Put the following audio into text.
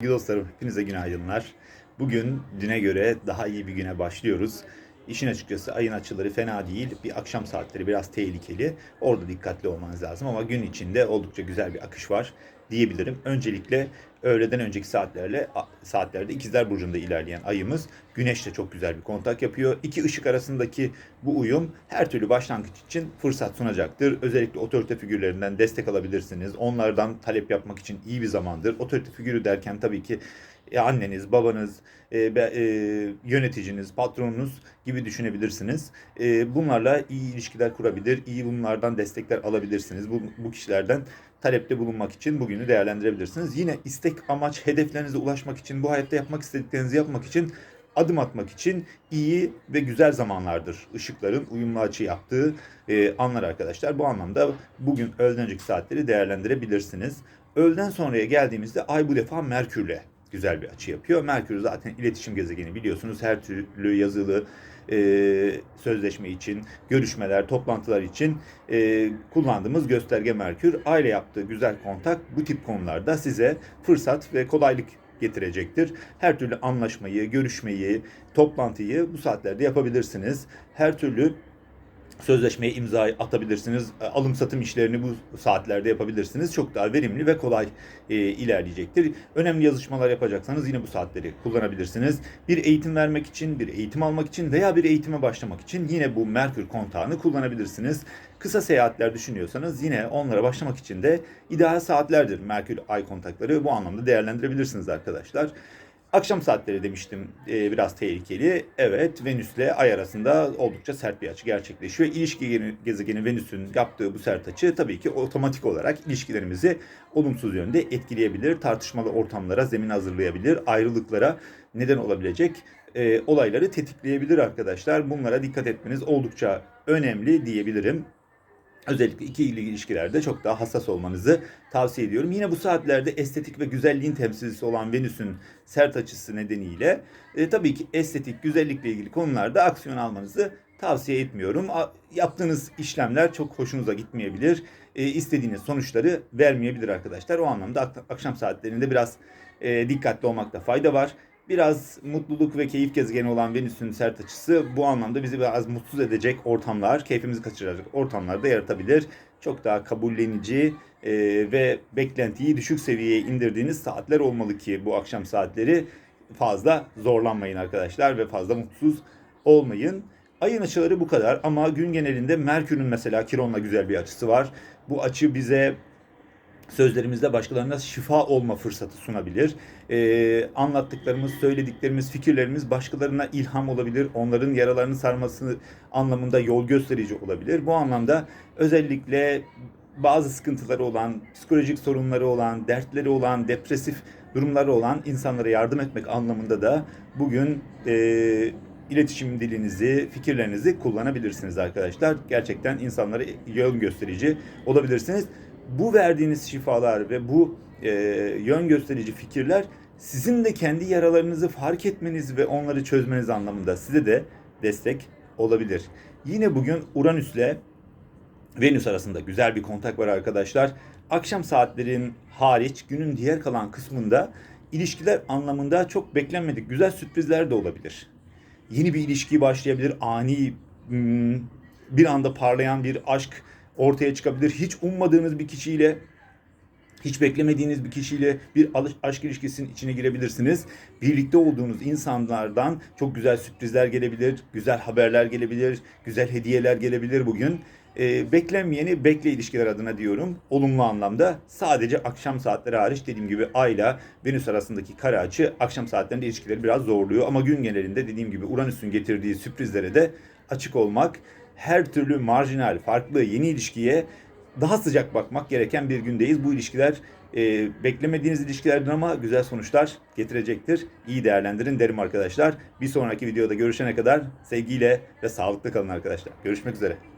Sevgili dostlarım, hepinize günaydınlar. Bugün düne göre daha iyi bir güne başlıyoruz. İşin açıkçası ayın açıları fena değil. Bir akşam saatleri biraz tehlikeli. Orada dikkatli olmanız lazım ama gün içinde oldukça güzel bir akış var diyebilirim. Öncelikle öğleden önceki saatlerle saatlerde İkizler Burcu'nda ilerleyen ayımız Güneş'le çok güzel bir kontak yapıyor. İki ışık arasındaki bu uyum her türlü başlangıç için fırsat sunacaktır. Özellikle otorite figürlerinden destek alabilirsiniz. Onlardan talep yapmak için iyi bir zamandır. Otorite figürü derken tabii ki e, anneniz, babanız, e, be- e, yöneticiniz, patronunuz gibi düşünebilirsiniz. E, bunlarla iyi ilişkiler kurabilir, iyi bunlardan destekler alabilirsiniz. Bu, bu kişilerden talepte bulunmak için bugünü değerlendirebilirsiniz. Yine istek, amaç, hedeflerinize ulaşmak için, bu hayatta yapmak istediklerinizi yapmak için adım atmak için iyi ve güzel zamanlardır. Işıkların uyumlu açı yaptığı e, anlar arkadaşlar. Bu anlamda bugün öğleden önceki saatleri değerlendirebilirsiniz. Öğleden sonraya geldiğimizde ay bu defa Merkür'le güzel bir açı yapıyor. Merkür zaten iletişim gezegeni biliyorsunuz. Her türlü yazılı e, sözleşme için, görüşmeler, toplantılar için e, kullandığımız gösterge Merkür. Aile yaptığı güzel kontak bu tip konularda size fırsat ve kolaylık getirecektir. Her türlü anlaşmayı, görüşmeyi, toplantıyı bu saatlerde yapabilirsiniz. Her türlü sözleşmeye imza atabilirsiniz. E, Alım satım işlerini bu saatlerde yapabilirsiniz. Çok daha verimli ve kolay e, ilerleyecektir. Önemli yazışmalar yapacaksanız yine bu saatleri kullanabilirsiniz. Bir eğitim vermek için, bir eğitim almak için veya bir eğitime başlamak için yine bu Merkür kontağını kullanabilirsiniz. Kısa seyahatler düşünüyorsanız yine onlara başlamak için de ideal saatlerdir Merkür ay kontakları. Bu anlamda değerlendirebilirsiniz arkadaşlar. Akşam saatleri demiştim e, biraz tehlikeli. Evet Venüs ile Ay arasında oldukça sert bir açı gerçekleşiyor. İlişki gezegeni Venüs'ün yaptığı bu sert açı tabii ki otomatik olarak ilişkilerimizi olumsuz yönde etkileyebilir. Tartışmalı ortamlara zemin hazırlayabilir. Ayrılıklara neden olabilecek e, olayları tetikleyebilir arkadaşlar. Bunlara dikkat etmeniz oldukça önemli diyebilirim. Özellikle iki ikili ilişkilerde çok daha hassas olmanızı tavsiye ediyorum. Yine bu saatlerde estetik ve güzelliğin temsilcisi olan Venüs'ün sert açısı nedeniyle e, tabii ki estetik, güzellikle ilgili konularda aksiyon almanızı tavsiye etmiyorum. A- yaptığınız işlemler çok hoşunuza gitmeyebilir. E, istediğiniz sonuçları vermeyebilir arkadaşlar. O anlamda ak- akşam saatlerinde biraz e, dikkatli olmakta fayda var. Biraz mutluluk ve keyif gezegeni olan Venüs'ün sert açısı bu anlamda bizi biraz mutsuz edecek ortamlar, keyfimizi kaçıracak ortamlarda yaratabilir. Çok daha kabullenici e, ve beklentiyi düşük seviyeye indirdiğiniz saatler olmalı ki bu akşam saatleri fazla zorlanmayın arkadaşlar ve fazla mutsuz olmayın. Ayın açıları bu kadar ama gün genelinde Merkür'ün mesela Kiron'la güzel bir açısı var. Bu açı bize sözlerimizde başkalarına şifa olma fırsatı sunabilir. Ee, anlattıklarımız, söylediklerimiz, fikirlerimiz başkalarına ilham olabilir. Onların yaralarını sarması anlamında yol gösterici olabilir. Bu anlamda özellikle bazı sıkıntıları olan, psikolojik sorunları olan, dertleri olan, depresif durumları olan insanlara yardım etmek anlamında da bugün e, iletişim dilinizi, fikirlerinizi kullanabilirsiniz arkadaşlar. Gerçekten insanlara yön gösterici olabilirsiniz bu verdiğiniz şifalar ve bu e, yön gösterici fikirler sizin de kendi yaralarınızı fark etmeniz ve onları çözmeniz anlamında size de destek olabilir. Yine bugün Uranüs'le Venüs arasında güzel bir kontak var arkadaşlar. Akşam saatlerin hariç günün diğer kalan kısmında ilişkiler anlamında çok beklenmedik güzel sürprizler de olabilir. Yeni bir ilişki başlayabilir, ani hmm, bir anda parlayan bir aşk ortaya çıkabilir. Hiç ummadığınız bir kişiyle hiç beklemediğiniz bir kişiyle bir aşk ilişkisinin içine girebilirsiniz. Birlikte olduğunuz insanlardan çok güzel sürprizler gelebilir, güzel haberler gelebilir, güzel hediyeler gelebilir bugün. Ee, beklenmeyeni bekle ilişkiler adına diyorum. Olumlu anlamda sadece akşam saatleri hariç dediğim gibi Ayla Venüs arasındaki kare açı akşam saatlerinde ilişkileri biraz zorluyor. Ama gün genelinde dediğim gibi Uranüs'ün getirdiği sürprizlere de açık olmak her türlü marjinal, farklı, yeni ilişkiye daha sıcak bakmak gereken bir gündeyiz. Bu ilişkiler e, beklemediğiniz ilişkilerden ama güzel sonuçlar getirecektir. İyi değerlendirin derim arkadaşlar. Bir sonraki videoda görüşene kadar sevgiyle ve sağlıklı kalın arkadaşlar. Görüşmek üzere.